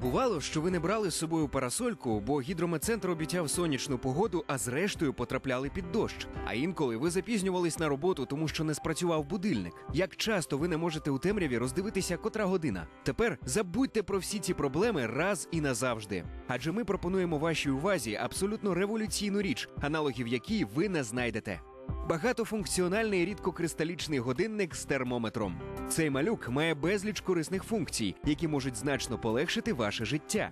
Бувало, що ви не брали з собою парасольку, бо гідрометцентр обіцяв сонячну погоду, а зрештою потрапляли під дощ. А інколи ви запізнювались на роботу, тому що не спрацював будильник. Як часто ви не можете у темряві роздивитися, котра година? Тепер забудьте про всі ці проблеми раз і назавжди. Адже ми пропонуємо вашій увазі абсолютно революційну річ, аналогів якій ви не знайдете. Багатофункціональний рідкокристалічний годинник з термометром. Цей малюк має безліч корисних функцій, які можуть значно полегшити ваше життя.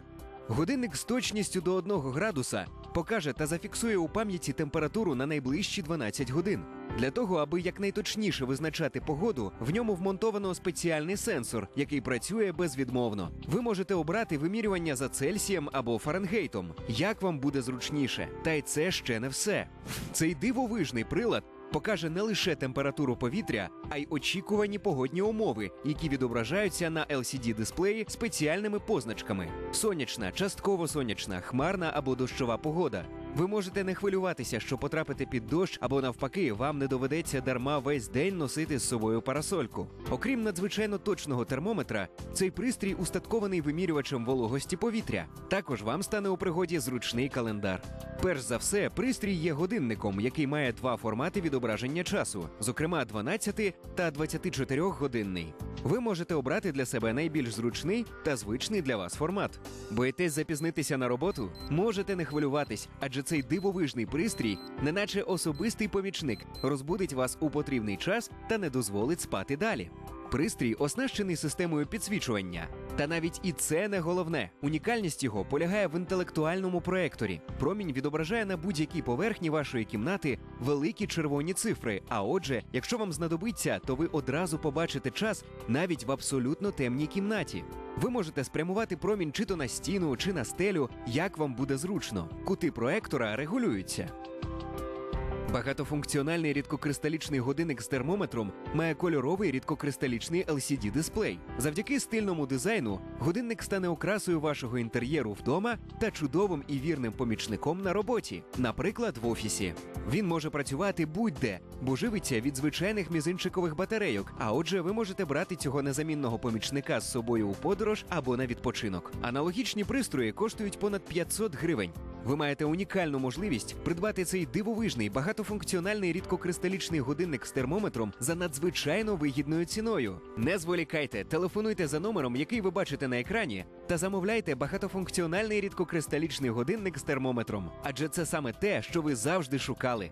Годинник з точністю до 1 градуса покаже та зафіксує у пам'яті температуру на найближчі 12 годин. Для того, аби якнайточніше визначати погоду, в ньому вмонтовано спеціальний сенсор, який працює безвідмовно. Ви можете обрати вимірювання за Цельсієм або Фаренгейтом, як вам буде зручніше. Та й це ще не все. Цей дивовижний прилад покаже не лише температуру повітря, а й очікувані погодні умови, які відображаються на LCD-дисплеї спеціальними позначками: сонячна, частково сонячна, хмарна або дощова погода. Ви можете не хвилюватися, що потрапите під дощ, або навпаки, вам не доведеться дарма весь день носити з собою парасольку. Окрім надзвичайно точного термометра, цей пристрій устаткований вимірювачем вологості повітря. Також вам стане у пригоді зручний календар. Перш за все, пристрій є годинником, який має два формати відображення часу, зокрема 12 та 24 годинний. Ви можете обрати для себе найбільш зручний та звичний для вас формат. Боїтесь запізнитися на роботу? Можете не хвилюватись, адже цей дивовижний пристрій, неначе особистий помічник, розбудить вас у потрібний час та не дозволить спати далі. Пристрій оснащений системою підсвічування. Та навіть і це не головне. Унікальність його полягає в інтелектуальному проекторі. Промінь відображає на будь-якій поверхні вашої кімнати великі червоні цифри. А отже, якщо вам знадобиться, то ви одразу побачите час навіть в абсолютно темній кімнаті. Ви можете спрямувати промінь чи то на стіну, чи на стелю, як вам буде зручно. Кути проектора регулюються. Багатофункціональний рідкокристалічний годинник з термометром має кольоровий рідкокристалічний LCD дисплей. Завдяки стильному дизайну годинник стане окрасою вашого інтер'єру вдома та чудовим і вірним помічником на роботі, наприклад, в офісі. Він може працювати будь-де, бо живиться від звичайних мізинчикових батарейок. А отже, ви можете брати цього незамінного помічника з собою у подорож або на відпочинок. Аналогічні пристрої коштують понад 500 гривень. Ви маєте унікальну можливість придбати цей дивовижний багатофункціональний рідкокристалічний годинник з термометром за надзвичайно вигідною ціною. Не зволікайте, телефонуйте за номером, який ви бачите на екрані, та замовляйте багатофункціональний рідкокристалічний годинник з термометром. Адже це саме те, що ви завжди шукали.